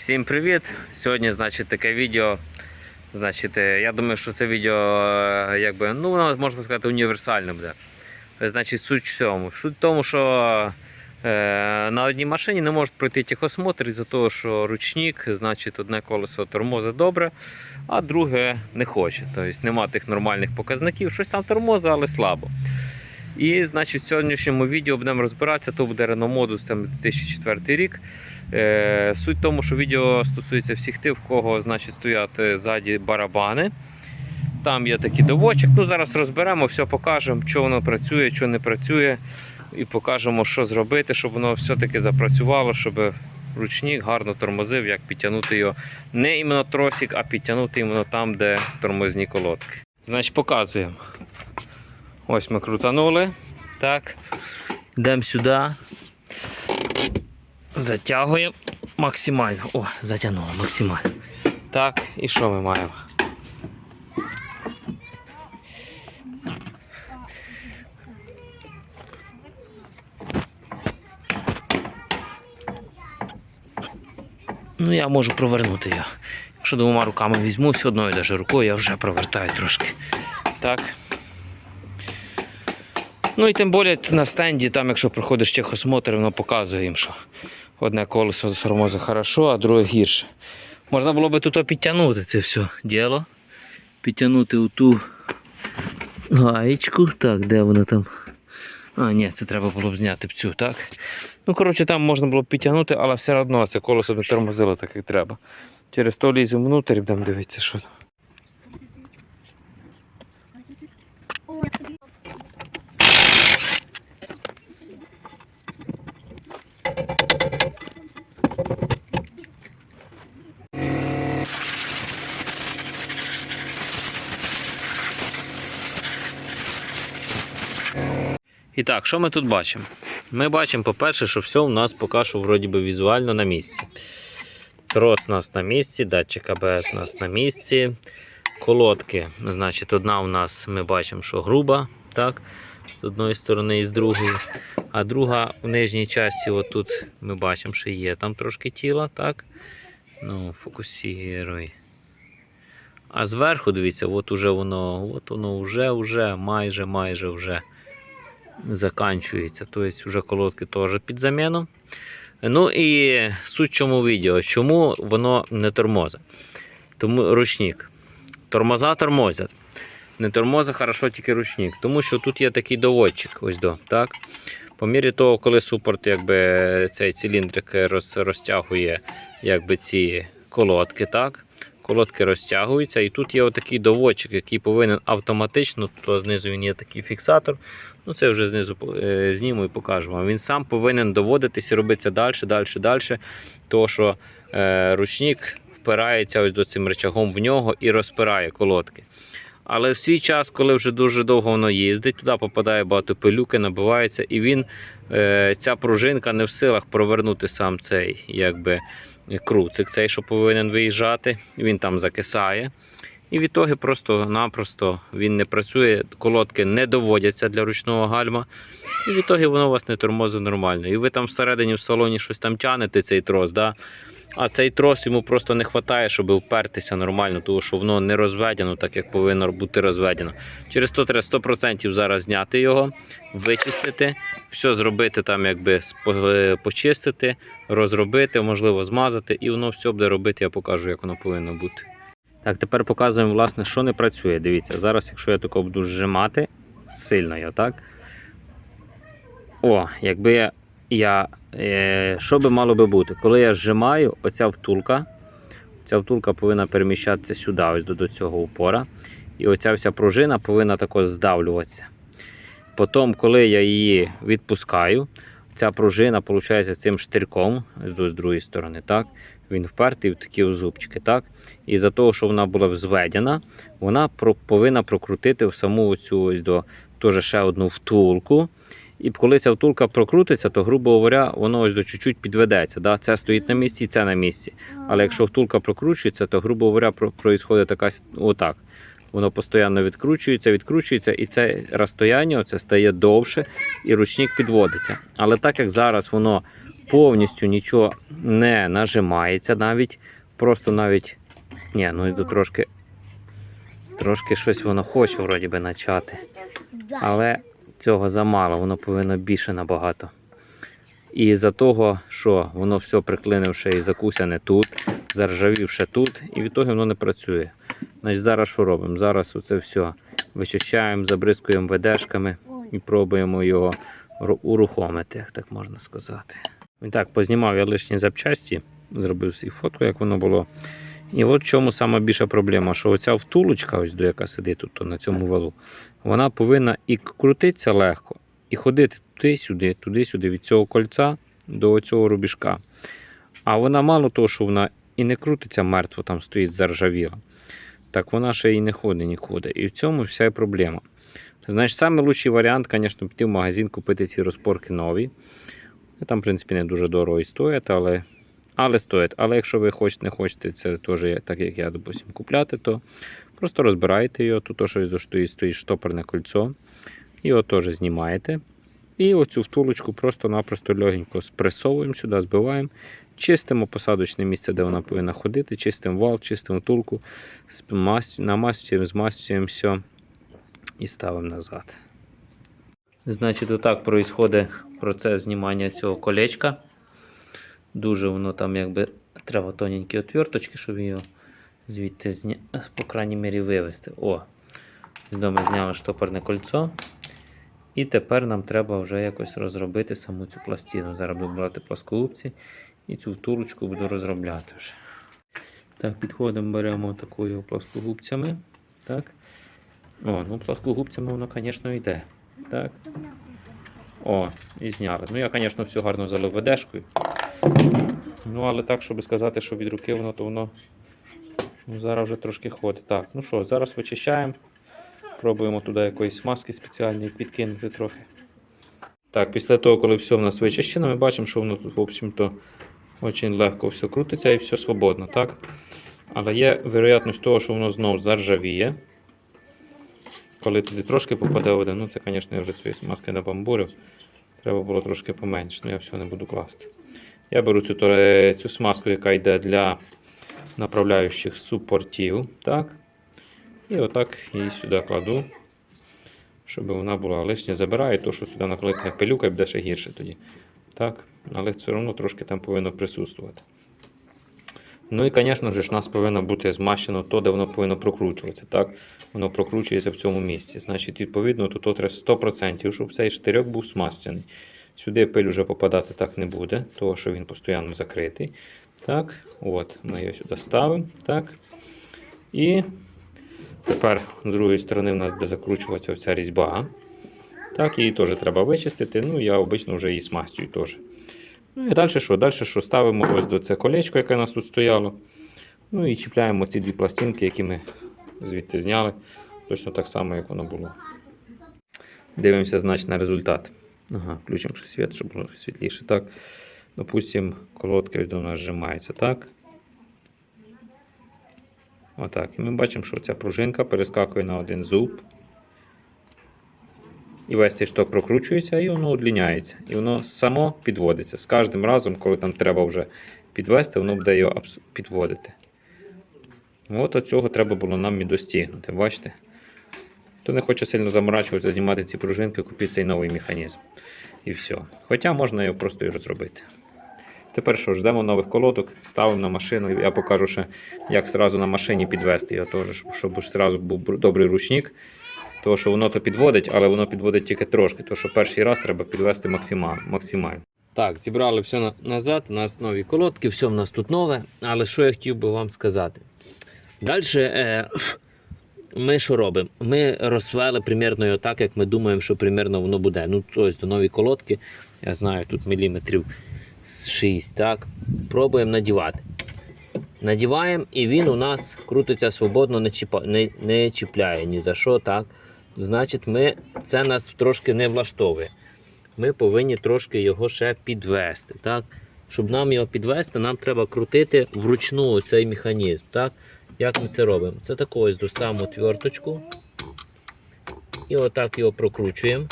Всім привіт! Сьогодні, значить, таке відео. Значить, е, я думаю, що це відео е, якби, ну, можна сказати, універсальне буде. Значить, суть в цьому. Суть в тому, що е, на одній машині не можуть пройти техосмотр із-за того, що ручник, значить, одне колесо тормозить добре, а друге не хоче. Тобто нема тих нормальних показників. Щось там тормозить, але слабо. І значить, в сьогоднішньому відео будемо розбиратися, то буде там 2004 рік. Е, суть в тому, що відео стосується всіх тих, в кого значить, стоять е, ззаді барабани. Там є такий доводчик. Ну, зараз розберемо, все покажемо, що воно працює, що не працює. І покажемо, що зробити, щоб воно все-таки запрацювало, щоб ручник гарно тормозив, як підтягнути його. Не іменно тросик, а підтягнути іменно там, де тормозні колодки. Значить, показуємо. Ось ми крутанули. Так. Йдемо сюди. Затягуємо максимально. О, затягнуло максимально. Так, і що ми маємо? Ну, я можу провернути його. Якщо двома руками візьму, все одною даже рукою я вже провертаю трошки. Так. Ну і тим більше на стенді, там, якщо проходиш техосмотр, воно показує їм, що одне колесо тормозить хорошо, а друге гірше. Можна було би тут підтягнути це все діло. Підтягнути оту гаєчку. Так, де вона там? А, ні, це треба було б зняти б цю, так? Ну, коротше, там можна було б підтягнути, але все одно це колесо не тормозило так, як треба. Через то ліземо внутрі будемо дивитися, що там. І так, що ми тут бачимо? Ми бачимо, по-перше, що все у нас поки що вроді би візуально на місці. Трос у нас на місці, датчик АБС у нас на місці. Колодки, значить, одна у нас ми бачимо, що груба, так, з одної сторони і з другої. А друга в нижній часті, отут ми бачимо, що є там трошки тіла, так. Ну, фокусіруй. А зверху, дивіться, от уже воно, от воно вже, вже, майже, майже вже заканчується. Тобто вже колодки теж під заміну. Ну і суть чому відео, чому воно не тормозить. Тому ручник. Тормоза тормозять. Не тормозить хорошо тільки ручник. Тому що тут є такий доводчик. Ось до, так? По мірі того, коли супорт якби, цей циліндрик роз, розтягує якби, ці колодки, так? Колодки розтягуються. І тут є отакий доводчик, який повинен автоматично, то знизу він є такий фіксатор. Ну Це вже знизу е, зніму і покажу вам. Він сам повинен доводитись і робитися далі, далі, далі. Тому що е, ручник впирається ось до цим рычагом в нього і розпирає колодки. Але в свій час, коли вже дуже довго воно їздить, туди попадає багато пилюки, набивається, і він, е, ця пружинка не в силах провернути сам цей якби, круцик, цей, що повинен виїжджати, він там закисає. І в ітоги просто-напросто він не працює, колодки не доводяться для ручного гальма. І в ітоги воно у вас не тормозить нормально. І ви там всередині в салоні щось там тянете, цей трос. Да? А цей трос йому просто не вистачає, щоб впертися нормально, тому що воно не розведено, так як повинно бути розведено. Через то треба 100% зараз зняти його, вичистити, все зробити там, якби почистити, розробити, можливо, змазати, і воно все буде робити, я покажу, як воно повинно бути. Так, тепер показуємо, власне, що не працює. Дивіться, зараз, якщо я тако буду зжимати, сильно я так. О, якби я. Я е, що би мало би бути? Коли я зжимаю, оця втулка, ця втулка повинна переміщатися сюди, ось до, до цього упора. І оця вся пружина повинна тако здавлюватися. Потім, коли я її відпускаю, ця пружина, виходить, цим штирком з другої сторони, так? Він впертий в такі зубчики, так? І за того, що вона була взведена, вона повинна прокрутити в саму оцю ось до теж ще одну втулку. І коли ця втулка прокрутиться, то, грубо говоря, воно ось до чуть-чуть підведеться. Да? Це стоїть на місці і це на місці. Але якщо втулка прокручується, то, грубо говоря, проїсходить така отак. Воно постійно відкручується, відкручується, і це розстояння це стає довше, і ручник підводиться. Але так як зараз воно повністю нічого не нажимається навіть. Просто навіть. Ні, ну йду трошки. Трошки щось воно хоче вроді би начати. Але цього замало, воно повинно більше набагато. І за того, що воно все приклинивши і закусяне тут, заржавівши тут, і від того воно не працює. Значить, зараз що робимо? Зараз оце все вичищаємо, забризкуємо ведешками і пробуємо його урухомити, як так можна сказати. І так, познімав я лишні запчасті, зробив свій фото, як воно було. І от в чому сама більша проблема, що оця втулочка, ось до яка сидить тут на цьому валу, вона повинна і крутитися легко, і ходити туди-сюди, туди-сюди, від цього кольця до цього рубіжка. А вона мало того, що вона і не крутиться мертво, там стоїть заржавіла, так вона ще і не ходить нікуди. І в цьому вся проблема. Значить, найкращий варіант, звісно, піти в магазин, купити ці розпорки нові. Там, в принципі, не дуже дорого і стоять, але, але стоять. Але якщо ви хочете, не хочете, це теж так, як я, допустим, купляти, то просто розбираєте його, тут стоїть, стоїть штопорне кольцо. Його теж знімаєте. І оцю втулочку просто-напросто легенько спресовуємо сюди, збиваємо, чистимо посадочне місце, де вона повинна ходити, чистимо вал, чистимо втулку, намастюємо, змастюємо все і ставимо назад. Значить, отак проїсходить процес знімання цього колечка. Дуже воно там якби треба тоненькі отверточки, щоб його звідти зня... по крайній мірі вивести. О, ми зняли штопорне кольцо. І тепер нам треба вже якось розробити саму цю пластину. Зараз буду брати плосколупці і цю втулочку буду розробляти вже. Так, підходимо, беремо такою плоскогубцями. Так. О, ну плоскогубцями воно, звісно, йде. Так. О, і зняли. Ну, я, звісно, все гарно залив ведешкою. Ну, але так, щоб сказати, що від руки воно, то воно ну, зараз вже трошки ходить. Так, ну що, зараз вичищаємо. Пробуємо туди якоїсь маски спеціальної підкинути трохи. Так, після того, коли все в нас вичищено, ми бачимо, що воно тут, в общем-то, дуже легко все крутиться і все свободно. так? Але є вероятність того, що воно знову заржавіє. Коли туди трошки попаде вода, ну це, звісно, я вже цієї маски не бамбурив. Треба було трошки поменше, але я все не буду класти. Я беру цю, цю смазку, яка йде для направляючих супортів. Так? І отак її сюди кладу, щоб вона була лишня забирає, то що сюди накликне пилюка і буде ще гірше тоді. Так? Але все одно трошки там повинно присутствувати. Ну і, звісно ж, нас повинно бути змащено то, де воно повинно прокручуватися. Так? Воно прокручується в цьому місці. Значить, відповідно, то треба 100%, щоб цей штирьок був смащений. Сюди пиль вже попадати так не буде, тому що він постійно закритий. Так, от, ми його сюди ставимо. Так. І тепер з другої сторони в нас буде закручуватися ця різьба. Так, її теж треба вичистити. Ну, я обично вже її смастюю теж. Ну і далі що? Далі що? Ставимо ось до це колечко, яке у нас тут стояло. Ну і чіпляємо ці дві пластинки, які ми звідти зняли. Точно так само, як воно було. Дивимося, значить, на результат. Ага, включимо ще світ, щоб було світліше. Так. Допустимо, колодки ось до нас зжимаються, так? Отак. І ми бачимо, що ця пружинка перескакує на один зуб. І весь цей шток прокручується, і воно удліняється. І воно само підводиться. З кожним разом, коли там треба вже підвести, воно буде його підводити. От оцього треба було нам і достигнути. Бачите? Хто не хоче сильно заморачуватися, знімати ці пружинки, купіть цей новий механізм. І все. Хоча можна його просто і розробити. Тепер що, ждемо нових колодок, ставимо на машину. Я покажу ще, як зразу на машині підвести його теж, щоб- зразу був добрий ручник. Тому що воно то підводить, але воно підводить тільки трошки, тому що перший раз треба підвести максимально. Так, зібрали все назад, у нас нові колодки, все в нас тут нове. Але що я хотів би вам сказати? Далі е, ми що робимо? Ми розвели примірно його так, як ми думаємо, що примірно воно буде. Ну, тобто до нові колодки, я знаю, тут міліметрів 6, так? Пробуємо надівати. Надіваємо, і він у нас крутиться свободно, не, чіпа, не, не чіпляє ні за що. так? Значить, ми, це нас трошки не влаштовує. Ми повинні трошки його ще підвести. Так? Щоб нам його підвести, нам треба крутити вручну цей механізм. Так? Як ми це робимо? Це таку ось доставимо тверточку. І отак його прокручуємо.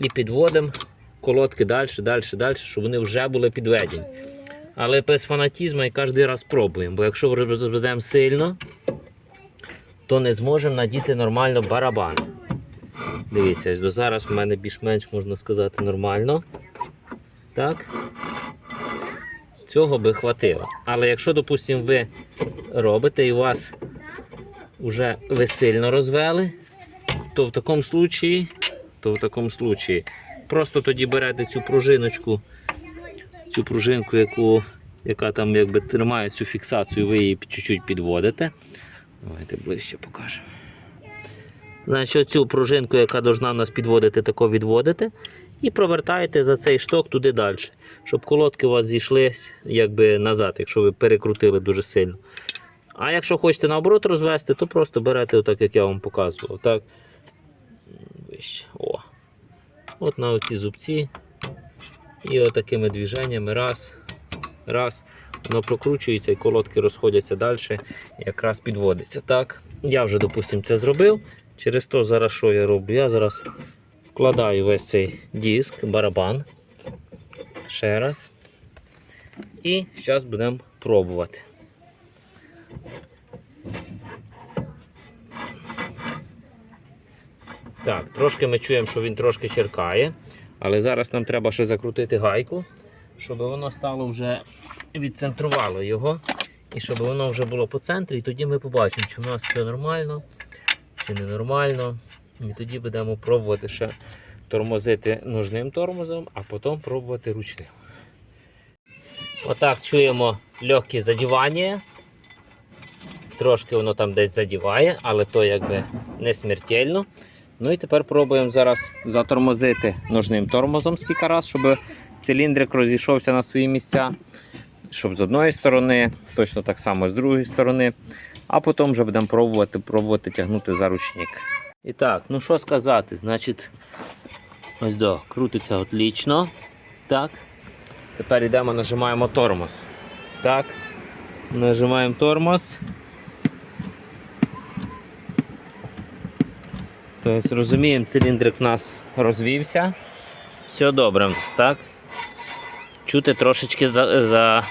І підводимо колодки далі, далі, далі, щоб вони вже були підведені. Але без фанатізму і кожен раз пробуємо. Бо якщо розведемо сильно, то не зможемо надіти нормально барабан. Дивіться, зараз в мене більш-менш можна сказати нормально. Так. Цього би хватило. Але якщо, допустимо, ви робите і у вас вже ви сильно розвели, то в такому случаї, то в такому случаї просто тоді берете цю пружиночку, цю пружинку, яку, яка там якби тримає цю фіксацію, ви її чуть-чуть підводите. Давайте ближче покажемо. Значить, цю пружинку, яка должна нас підводити, тако відводите. І провертаєте за цей шток туди далі, щоб колодки у вас зійшли якби назад, якщо ви перекрутили дуже сильно. А якщо хочете наоборот розвести, то просто берете отак, як я вам показував. Так. О. От на оці зубці. І отакими движеннями раз, раз. Воно прокручується і колодки розходяться далі, якраз підводиться. Так. Я вже, допустимо, це зробив. Через то зараз що я роблю? Я зараз вкладаю весь цей диск, барабан. Ще раз. І зараз будемо пробувати. Так, трошки ми чуємо, що він трошки черкає, але зараз нам треба ще закрутити гайку, щоб воно стало вже відцентрувало його. І щоб воно вже було по центрі, і тоді ми побачимо, чи в нас все нормально, чи ненормально. І тоді будемо пробувати ще тормозити ножним тормозом, а потім пробувати ручним. Отак чуємо легке задівання. Трошки воно там десь задіває, але то якби не смертельно. Ну і тепер пробуємо зараз затормозити ножним тормозом скільки раз, щоб циліндрик розійшовся на свої місця. Щоб з одної сторони, точно так само з другої сторони. А потім вже будемо пробувати пробувати тягнути за ручник. І так, ну що сказати, значить, ось до, крутиться отлично. Так. Тепер йдемо, нажимаємо тормоз. Так. Нажимаємо тормоз. Тобто, розуміємо, циліндрик у нас розвівся. Все добре так? Чути трошечки за, за...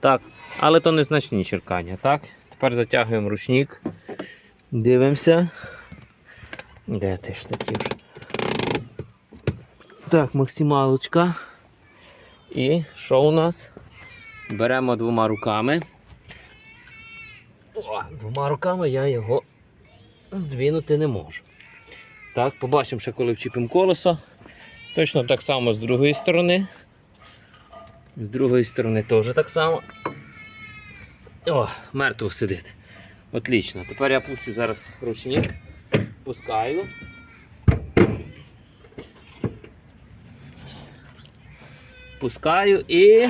так? Але то незначні черкання, так? Тепер затягуємо ручник. Дивимося. Де ти ж такі? Так, максималочка. І що у нас? Беремо двома руками. О, двома руками я його здвинути не можу. Так, побачимо ще, коли вчіпимо колесо. Точно так само з другої сторони. З другої сторони теж так само. О, мертво сидить. Отлично. Тепер я пущу зараз ручник, пускаю. Пускаю і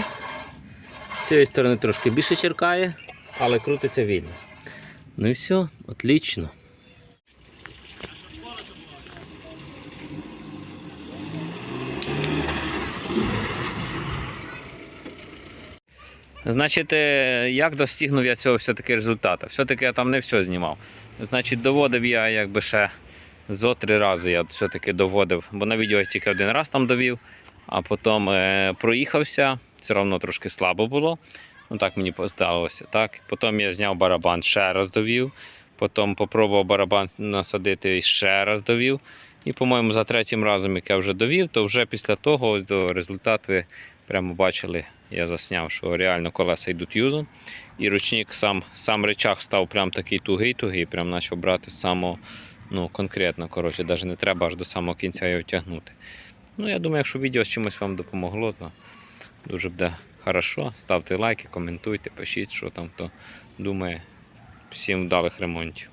з цієї сторони трошки більше черкає, але крутиться вільно. Ну і все, отлично. Значить, е, як достигнув я цього все-таки результату? Все-таки я там не все знімав. Значить, доводив я якби ще зо три рази я все-таки доводив, бо на відео я тільки один раз там довів, а потім е, проїхався, все одно трошки слабо було. Ну так мені здалося. Так? Потім я зняв барабан, ще раз довів. Потім попробував барабан насадити і ще раз довів. І, по-моєму, за третім разом, як я вже довів, то вже після того ось до результат ви прямо бачили, я засняв, що реально колеса йдуть юзом. І ручник сам, сам речах став прям такий тугий-тугий, прям почав брати само, ну, конкретно. Коротше, навіть не треба аж до самого кінця його тягнути. Ну, я думаю, якщо відео з чимось вам допомогло, то дуже буде хорошо. Ставте лайки, коментуйте, пишіть, що там хто думає. Всім вдалих ремонтів.